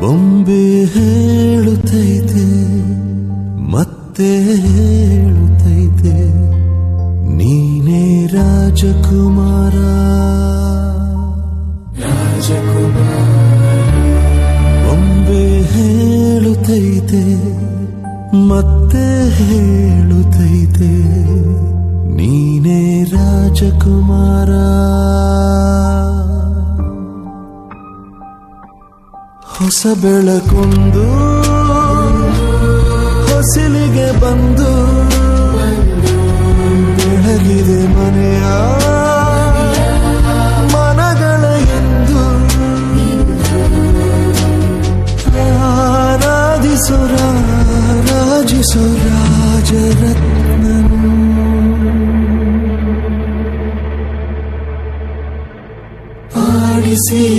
ಬೊಂಬೆ ಹೇಳುತ್ತೈತೆ ಮತ್ತೆ ಹೇಳುತ್ತೈತೆ ನೀನೇ ರಾಜಕುಮಾರ. ರಾಜಕುಮಾರ ಬೊಂಬೆ ಹೇಳುತ್ತೈತೆ ಮತ್ತೆ ಹೇಳುತ್ತೈತೆ ನೀನೇ ರಾಜಕುಮಾರ. ಹೊಸ ಬೆಳಕೊಂದು ಹೊಸಿಲಿಗೆ ಬಂದು ಬೆಳಗಿದೆ ಮನೆಯ ಮನಗಳ ಎಂದು. ಆರಾಧಿಸೋ ರಾಜಿಸೋ ರಾಜರತ್ನನು. ಆಡಿಸಿಯೇ